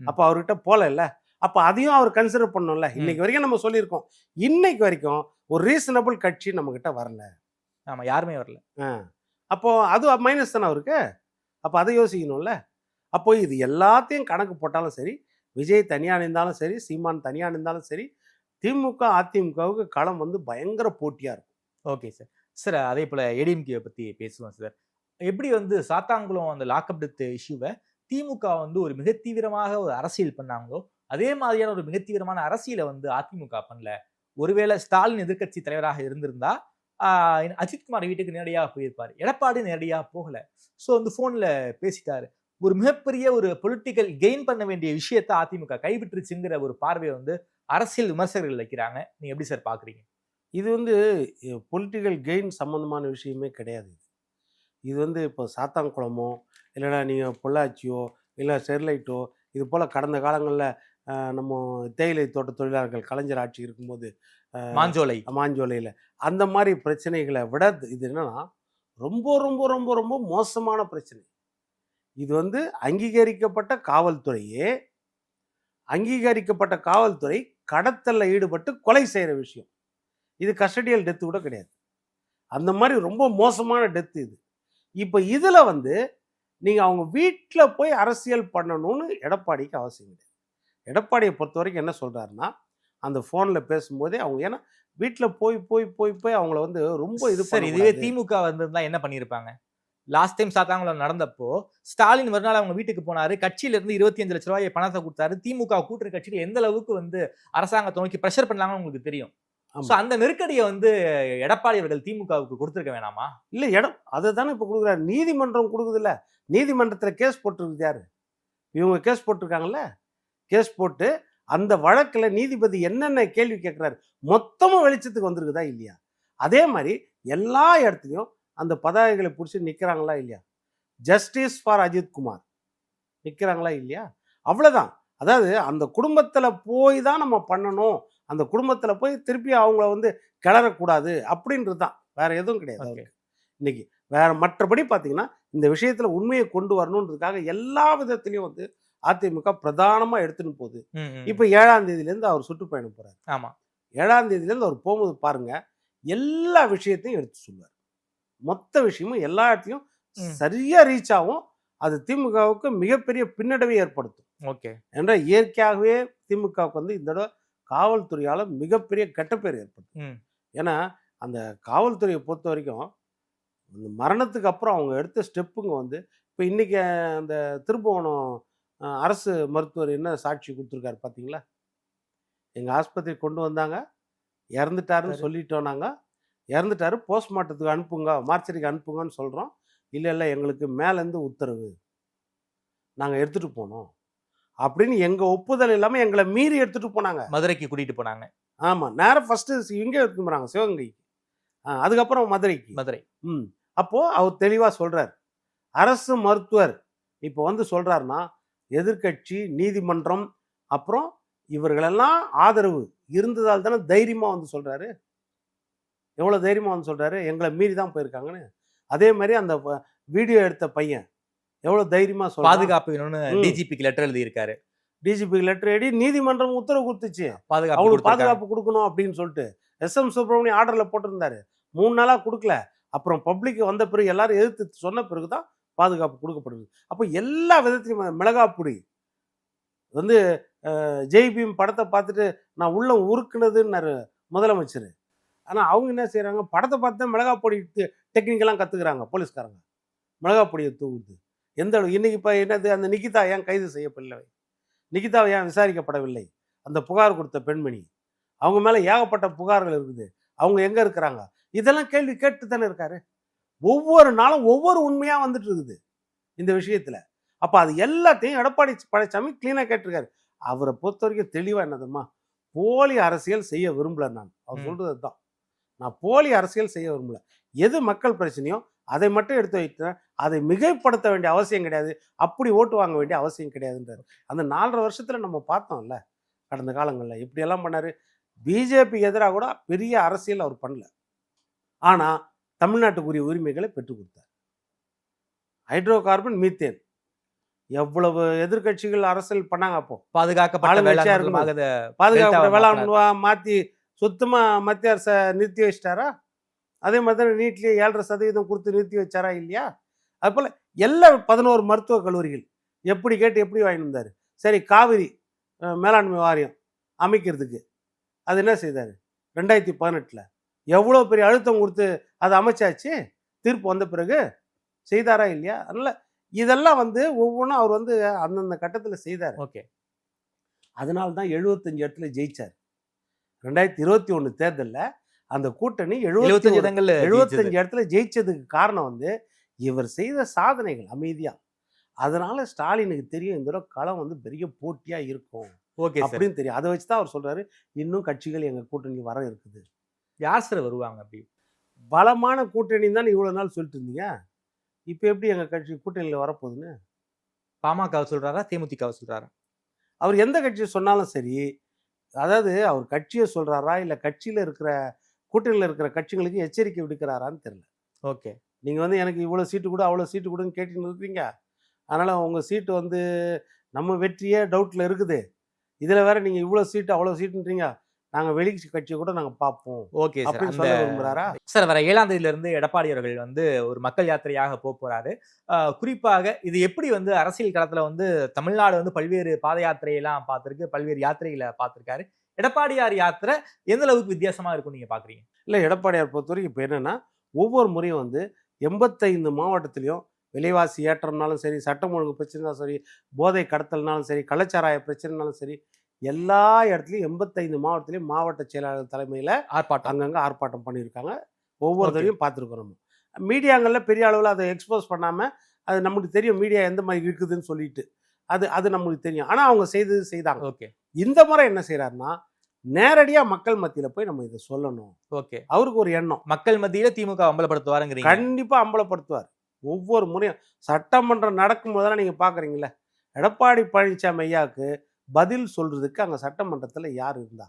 அப்ப அவர்கிட்ட போல இல்ல அப்ப அதையும் அவர் கன்சிடர் பண்ணணும்ல? இன்னைக்கு வரைக்கும் நம்ம சொல்லியிருக்கோம். இன்னைக்கு வரைக்கும் ஒரு ரீசனபிள் கட்சி நம்ம கிட்ட வரல. ஆமா யாருமே வரல. ஆ. அப்போ அது மைனஸ் தானே அவருக்கு? அப்போ அதை யோசிக்கணும்ல? அப்போ இது எல்லாத்தையும் கணக்கு போட்டாலும் சரி விஜய் தனியாக நின்றாலும் சரி சீமான் தனியாக நின்றாலும் சரி திமுக அதிமுகவுக்கு களம் வந்து பயங்கர போட்டியாக இருக்கும். Okay sir. சார் அதே போல் ஏடிஎம்கே பற்றி பேசுவோம் சார். எப்படி வந்து சாத்தாங்குளம் அந்த லாக்அப் டெத் இஷ்யூவை திமுக வந்து ஒரு மிக தீவிரமாக ஒரு அரசியல் பண்ணாங்களோ அதே மாதிரியான ஒரு மிக தீவிரமான அரசியலை வந்து அதிமுக பண்ணல. ஒருவேளை ஸ்டாலின் எதிர்க்கட்சி தலைவராக இருந்திருந்தா அஜித்குமார் வீட்டுக்கு நேரடியாக போயிருப்பார். எடப்பாடி நேரடியாக போகலை. ஸோ வந்து ஃபோனில் பேசிட்டாரு. ஒரு மிகப்பெரிய ஒரு பொலிட்டிக்கல் கெயின் பண்ண வேண்டிய விஷயத்த அதிமுக கைவிட்டுருச்சுங்கிற ஒரு பார்வையை வந்து அரசியல் விமர்சகர்கள் வைக்கிறாங்க. நீங்க எப்படி சார் பாக்குறீங்க? இது வந்து பொலிட்டிக்கல் கெயின் சம்மந்தமான விஷயமே கிடையாது இது. இது வந்து இப்போ சாத்தான்குளமோ இல்லைன்னா நீங்கள் பொள்ளாச்சியோ இல்லை ஸ்டெர்லைட்டோ இது போல் கடந்த காலங்களில் நம்ம தேயிலை தோட்ட தொழிலாளர்கள் கலைஞர் ஆட்சி இருக்கும்போது மாஞ்சோலை. மாஞ்சோலையில். அந்த மாதிரி பிரச்சனைகளை விட இது என்னன்னா ரொம்ப ரொம்ப ரொம்ப ரொம்ப மோசமான பிரச்சனை. இது வந்து அங்கீகரிக்கப்பட்ட காவல்துறையே அங்கீகரிக்கப்பட்ட காவல்துறை கடத்தலில் ஈடுபட்டு கொலை செய்கிற விஷயம். இது கஸ்டடியல் டெத்து கூட கிடையாது. அந்த மாதிரி ரொம்ப மோசமான டெத்து இது. இப்போ இதில் வந்து நீங்கள் அவங்க வீட்டில் போய் அரசியல் பண்ணணும்னு எடப்பாடிக்கு அவசியம் கிடையாது. எடப்பாடியை பொறுத்த வரைக்கும் என்ன சொல்கிறாருன்னா அந்த ஃபோனில் பேசும்போதே அவங்க ஏன்னா வீட்டில் போய் போய் போய் போய் அவங்கள வந்து ரொம்ப இது சரி இதுவே. திமுக வந்திருந்தா என்ன பண்ணியிருப்பாங்க லாஸ்ட் டைம் சாத்தாங்குளம் நடந்தப்போ ஸ்டாலின் மறுநாள் அவங்க வீட்டுக்கு போனாரு. கட்சியில இருந்து இருபத்தி அஞ்சு லட்ச ரூபாய் பணத்தை கொடுத்தாரு. திமுக கூட்டணி கட்சியில எந்த அளவுக்கு வந்து அரசாங்கத்தை நோக்கி பிரஷர் பண்ணலாம்னு உங்களுக்கு தெரியும். சோ அந்த நெருக்கடியை வந்து எடப்பாடி அவர்கள் திமுகவுக்கு கொடுத்திருக்க வேணாமா? இல்லை இடம் அதை தானே இப்போ கொடுக்குறாரு. நீதிமன்றம் கொடுக்குதுல்ல. நீதிமன்றத்தில் கேஸ் போட்டிருக்குது யாரு? இவங்க கேஸ் போட்டிருக்காங்கல்ல? கேஸ் போட்டு அந்த வழக்கில் நீதிபதி என்னென்ன கேள்வி கேட்குறாரு மொத்தமும் வெளிச்சத்துக்கு வந்திருக்குதா இல்லையா? அதே மாதிரி எல்லா இடத்துலையும் அந்த பதாகைகளை பிடிச்சி நிற்கிறாங்களா இல்லையா? ஜஸ்டிஸ் ஃபார் அஜித் குமார் நிற்கிறாங்களா இல்லையா? அவ்வளோதான் அதாவது அந்த குடும்பத்தில் போய் தான் நம்ம பண்ணணும். அந்த குடும்பத்தில் போய் திருப்பி அவங்கள வந்து கிளறக்கூடாது அப்படின்றது தான் வேற எதுவும் கிடையாது. இன்னைக்கு வேற மற்றபடி பார்த்தீங்கன்னா இந்த விஷயத்தில் உண்மையை கொண்டு வரணுன்றதுக்காக எல்லா விதத்திலையும் வந்து அதிமுக பிரதானமாக எடுத்துன்னு போகுது. இப்போ ஏழாம் தேதியிலேருந்து அவர் சுற்றுப்பயணம் போறாரு. ஆமா. ஏழாம் தேதியிலேருந்து அவர் போகும்போது பாருங்க எல்லா விஷயத்தையும் எடுத்து சொல்லுவார். மொத்த விஷயமும் எல்லா இடத்துலையும் ம். சரியா ரீச் ஆகும் அது திமுகவுக்கு மிகப்பெரிய பின்னடைவை ஏற்படுத்தும் ஓகே என்ற இயற்கையாகவே திமுகவுக்கு வந்து இந்த தடவை காவல்துறையால் மிகப்பெரிய கெட்டப்பேர் ஏற்படுத்தும். ஏன்னா அந்த காவல்துறையை பொறுத்த வரைக்கும் இந்த மரணத்துக்கு அப்புறம் அவங்க எடுத்த ஸ்டெப்புங்க வந்து இப்போ இன்னைக்கு அந்த திருப்புவனம் அரசு மருத்துவர் என்ன சாட்சி கொடுத்துருக்காரு பார்த்தீங்களா எங்கள் ஆஸ்பத்திரி கொண்டு வந்தாங்க இறந்துட்டாருன்னு. சொல்லிட்டோம் நாங்கள் இறந்துட்டாரு போஸ்ட்மார்ட்டத்துக்கு அனுப்புங்க மார்ச்சரிக்கு அனுப்புங்கன்னு சொல்கிறோம் இல்லை இல்லை எங்களுக்கு மேலேருந்து உத்தரவு. நாங்கள் எடுத்துகிட்டு போனோம். அப்படின்னு எங்கள் ஒப்புதல் இல்லாமல் எங்களை மீறி எடுத்துகிட்டு போனாங்க. மதுரைக்கு கூட்டிட்டு போனாங்க. ஆமாம் நேரம் ஃபஸ்ட்டு இங்கே எடுத்துட்டு போகிறாங்க சிவகங்கைக்கு. ஆ, அதுக்கப்புறம் மதுரைக்கு. மதுரை. ம் அப்போது அவர் தெளிவாக சொல்கிறார் அரசு மருத்துவர் இப்போ வந்து சொல்கிறாருன்னா எதிர்க்கட்சி நீதிமன்றம் அப்புறம் இவர்களெல்லாம் ஆதரவு. இருந்ததால் தானே தைரியமாக வந்து சொல்கிறாரு எவ்வளோ தைரியமாக வந்து சொல்கிறாரு எங்களை மீறி தான் போயிருக்காங்கன்னு. அதே மாதிரி அந்த வீடியோ எடுத்த பையன் எவ்வளோ தைரியமாக சொல்றான்? பாதுகாப்பு வேணும்னு. டிஜிபிக்கு லெட்டர் எழுதி இருக்காரு டிஜிபி லெட்டர் எழுதி நீதிமன்றம் உத்தரவு கொடுத்துச்சு. பாதுகாப்பு அவங்களுக்கு. பாதுகாப்பு கொடுக்கணும் அப்படின்னு சொல்லிட்டு எஸ் எம் சுப்பிரமணியம் ஆர்டரில் போட்டிருந்தாரு. மூணு நாளாக கொடுக்கல. அப்புறம் பப்ளிக் வந்த பிறகு எல்லாரும் எதிர்த்து சொன்ன பிறகு தான் பாதுகாப்பு கொடுக்கப்படுது. அப்போ எல்லா விதத்திலையும் மிளகாப்புடி வந்து அஹ், ஜெய் பீம் படத்தை பார்த்துட்டு நான் உள்ள உருக்குனதுன்னாரு முதலமைச்சர். ஆனால் அவங்க என்ன செய்கிறாங்க படத்தை பார்த்து தான் மிளகா பொடி டெக்னிக்கெல்லாம் கற்றுக்குறாங்க போலீஸ்காரங்க. மிளகா பொடியை தூவுது. எந்த அளவு இன்னைக்கு இப்போ என்னது அந்த நிகிதா ஏன் கைது செய்யப்படவில்லை நிகிதாவை ஏன் விசாரிக்கப்படவில்லை? அந்த புகார் கொடுத்த பெண்மணி. அவங்க மேலே ஏகப்பட்ட புகார்கள் இருக்குது. அவங்க எங்கே இருக்கிறாங்க? இதெல்லாம் கேள்வி கேட்டு தானே இருக்காரு. ஒவ்வொரு நாளும் ஒவ்வொரு உண்மையாக வந்துட்டு இருக்குது இந்த விஷயத்தில். அப்போ அது எல்லாத்தையும் எடப்பாடி பழனிசாமி க்ளீனாக கேட்டிருக்காரு. அவரை பொறுத்த வரைக்கும் தெளிவாக என்னதுமா போலி அரசியல் செய்ய விரும்பல நான். அவர். சொல்றது தான் நான் போலி அரசியல் செய்ய விரும்பல. எது மக்கள் பிரச்சனையோ அதை மட்டும் எடுத்து வைக்கிறேன் அதை மிகைப்படுத்த வேண்டிய அவசியம் கிடையாது. அப்படி ஓட்டு வாங்க வேண்டிய அவசியம் கிடையாதுன்றாரு. அந்த நாலரை வருஷத்துல நம்ம பார்த்தோம்ல கடந்த காலங்களில் இப்படியெல்லாம் பண்ணாரு. பிஜேபி எதிராக கூட பெரிய அரசியல் அவர் பண்ணல. ஆனா தமிழ்நாட்டுக்குரிய உரிமைகளை பெற்றுக் கொடுத்தார். Hydrocarbon methane. எவ்வளவு எதிர்க்கட்சிகள் அரசியல் பண்ணாங்க அப்போ? பாதுகாக்கப்பட்ட ஆளுங்கட்சியா வேளாண் இருக்கணும். மண்டலமாக அதை பாதுகாப்பு டெல்டாவை வேளாண் மாத்துறாரு. மாற்றி சுத்தமா மத்திய அரசை நிறுத்தி வச்சிட்டாரா? அதே மாதிரி தான் நீட்லேயே ஏழரை சதவீதம் கொடுத்து நிறுத்தி வச்சாரா இல்லையா? அது போல எல்லா பதினோரு மருத்துவக் கல்லூரிகள் எப்படி கேட்டு எப்படி வாங்கிட்டு வந்தாரு? சரி காவிரி மேலாண்மை வாரியம் அமைக்கிறதுக்கு. அது என்ன செய்தார்? ரெண்டாயிரத்தி பதினெட்டில். எவ்வளோ பெரிய அழுத்தம் கொடுத்து அதை அமைச்சாச்சு? தீர்ப்பு வந்த பிறகு செய்தாரா இல்லையா? அதனால இதெல்லாம் வந்து ஒவ்வொன்றும் அவர் வந்து அந்தந்த கட்டத்தில் செய்தார். ஓகே. அதனால தான் எழுபத்தஞ்சு இடத்துல ஜெயிச்சார். ரெண்டாயிரத்தி இருபத்தி ஒன்று தேர்தலில் அந்த கூட்டணி எழுபத்தஞ்சு இடங்கள்ல எழுபத்தஞ்சு இடத்துல ஜெயிச்சதுக்கு காரணம் வந்து இவர் செய்த சாதனைகள் அமைதியா. அதனால ஸ்டாலினுக்கு தெரியும் இந்த களம் வந்து பெரிய போட்டியா இருக்கும் ஓகே அப்படின்னு தெரியும். அதை வச்சு தான் அவர் சொல்றாரு இன்னும் கட்சிகள் எங்க கூட்டணி வர இருக்குது. யார் சார் வருவாங்க அப்படி? பலமான கூட்டணி தான் இவ்வளோ நாள் சொல்லிட்டு இருந்தீங்க. இப்போ எப்படி எங்கள் கட்சி கூட்டணியில் வரப்போகுதுன்னு? பாமக சொல்றாரா தேமுதிக சொல்றாரா? அவர் எந்த கட்சியை சொன்னாலும் சரி அதாவது அவர் கட்சியை சொல்கிறாரா இல்லை கட்சியில் இருக்கிற கூட்டணியில் இருக்கிற கட்சிகளுக்கு எச்சரிக்கை விடுக்கிறாரான்னு தெரியல. ஓகே. நீங்கள் வந்து எனக்கு இவ்வளோ சீட்டு கூட அவ்வளோ சீட்டு கொடுன்னு கேட்டுன்னு இருக்கீங்க அதனால் உங்கள் சீட்டு வந்து நம்ம வெற்றியே டவுட்டில் இருக்குது. இதில் வேற நீங்கள் இவ்வளோ சீட்டு அவ்வளோ சீட்டுன்றீங்க. நாங்கள் வெளி கட்சியை கூட நாங்கள் பார்ப்போம் ஓகே சார். சொல்ல விரும்புகிறாரா சார் வர ஏழாம் தேதியில இருந்து எடப்பாடி அவர்கள் வந்து ஒரு மக்கள் யாத்திரையாக போக போறாரு. குறிப்பாக இது எப்படி வந்து அரசியல் களத்துல வந்து தமிழ்நாடு வந்து பல்வேறு பாத யாத்திரையெல்லாம் பார்த்திருக்கு பல்வேறு யாத்திரைகளை பார்த்திருக்காரு. எடப்பாடியார் யாத்திரை எந்த அளவுக்கு வித்தியாசமா இருக்கும் நீங்க பாக்குறீங்க இல்லை எடப்பாடியார் பொறுத்த வரைக்கும் இப்போ என்னென்னா ஒவ்வொரு முறையும் வந்து எண்பத்தைந்து மாவட்டத்திலையும் விலைவாசி ஏற்றம்னாலும் சரி சட்டம் ஒழுங்கு பிரச்சனைனாலும் சரி போதை கடத்தல்னாலும் சரி கள்ளச்சாராய பிரச்சனைனாலும் சரி எல்லா இடத்துலையும் எண்பத்தைந்து மாவட்டத்திலையும் மாவட்ட செயலாளர் தலைமையில் ஆர்ப்பாட்டம். அங்கங்கே ஆர்ப்பாட்டம் பண்ணியிருக்காங்க. ஒவ்வொருத்தரையும் பார்த்துருக்கோம் நம்ம. மீடியாங்களில் பெரிய அளவில் அதை எக்ஸ்போஸ் பண்ணாமல் அது நமக்கு தெரியும் மீடியா எந்த மாதிரி இருக்குதுன்னு சொல்லிட்டு. அது அது நமக்கு தெரியும். ஆனால் அவங்க செய்தது செய்தாங்க. ஓகே. இந்த முறை என்ன செய்கிறாருன்னா நேரடியாக மக்கள் மத்தியில் போய் நம்ம இதை சொல்லணும். ஓகே. அவருக்கு ஒரு எண்ணம். மக்கள் மத்தியில திமுக அம்பலப்படுத்துவாருங்கிறீங்க. கண்டிப்பாக அம்பலப்படுத்துவார். ஒவ்வொரு முறையும் சட்டமன்றம் நடக்கும் போதெல்லாம் நீங்கள் பார்க்குறீங்களே எடப்பாடி பழனிசாமி ஐயாவுக்கு பதில் சொல்றதுக்கு அங்கே சட்டமன்றத்தில் யார் இருந்தா?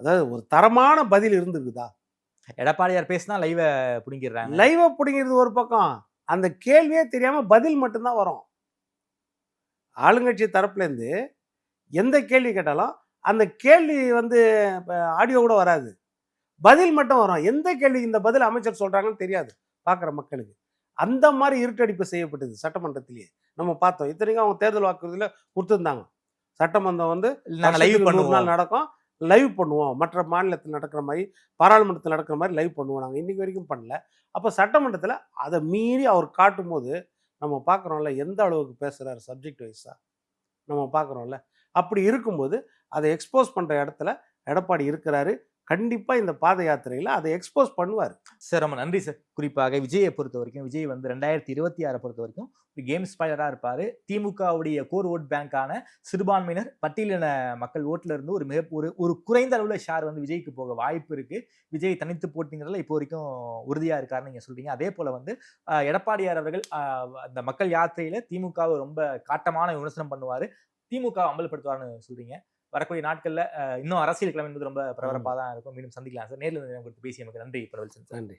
அதாவது ஒரு தரமான பதில் இருந்திருக்குதா? எடப்பாடியார் பேசினா லைவ புடிங்கிடுறாங்க. லைவை பிடிங்கிறது ஒரு பக்கம். அந்த கேள்வியே தெரியாம பதில் மட்டும்தான் வரும். ஆளுங்கட்சி தரப்புலேருந்து எந்த கேள்வி கேட்டாலும் அந்த கேள்வி வந்து ஆடியோ கூட வராது. பதில் மட்டும் வரும். எந்த கேள்வி இந்த பதில் அமைச்சர் சொல்றாங்கன்னு தெரியாது பார்க்குற மக்களுக்கு. அந்த மாதிரி இருட்டடிப்பு செய்யப்பட்டது சட்டமன்றத்திலேயே. நம்ம பார்த்தோம். இத்தனைக்கும் அவங்க தேர்தல் வாக்குறுதியில் கொடுத்துருந்தாங்க. சட்டமன்றம் வந்து லைவ் நாள் நடக்கும். லைவ் பண்ணுவோம். மற்ற மாநிலத்தில் நடக்கிற மாதிரி பாராளுமன்றத்தில் நடக்கிற மாதிரி லைவ் பண்ணுவோம். நாங்கள் இன்னைக்கு வரைக்கும் பண்ணல. அப்போ சட்டமன்றத்தில் அதை மீறி அவர் காட்டும் போது நம்ம பார்க்குறோம்ல எந்த அளவுக்கு பேசுகிறாரு சப்ஜெக்ட் வைஸாக நம்ம பார்க்குறோம்ல. அப்படி இருக்கும்போது அதை எக்ஸ்போஸ் பண்ணுற இடத்துல எடப்பாடி இருக்கிறாரு. கண்டிப்பாக இந்த பாத யாத்திரையில் அதை எக்ஸ்போஸ் பண்ணுவார். சார் ரொம்ப நன்றி சார். குறிப்பாக விஜயை பொறுத்த வரைக்கும் விஜய் வந்து ரெண்டாயிரத்தி இருபத்தி ஆறை பொறுத்த வரைக்கும் ஒரு கேம் ஸ்பைலரா இருப்பார். திமுகவுடைய கோர் ஓட் பேங்கான சிறுபான்மையினர் பட்டியலின மக்கள் ஓட்டில் இருந்து ஒரு மிக ஒரு ஒரு குறைந்த அளவில் ஷேர் வந்து விஜய்க்கு போக வாய்ப்பு இருக்குது விஜய் தனித்து போட்டிங்கிறதுல இப்போ வரைக்கும் உறுதியாக இருக்காருன்னு நீங்கள் சொல்கிறீங்க அதே போல் வந்து எடப்பாடியார் அவர்கள் அந்த மக்கள் யாத்திரையில் திமுகவை ரொம்ப காட்டமான விமர்சனம் பண்ணுவார். திமுக அமல்படுத்துவார்னு சொல்கிறீங்க வரக்கூடிய நாட்கள்ல இன்னும் அரசியல் கிழமை என்பது ரொம்ப பரபரப்பாக தான் இருக்கும். மீண்டும் சந்திக்கலாம் சார். நேரில் கொடுத்து பேசி நமக்கு நன்றி பரவல் சார். நன்றி.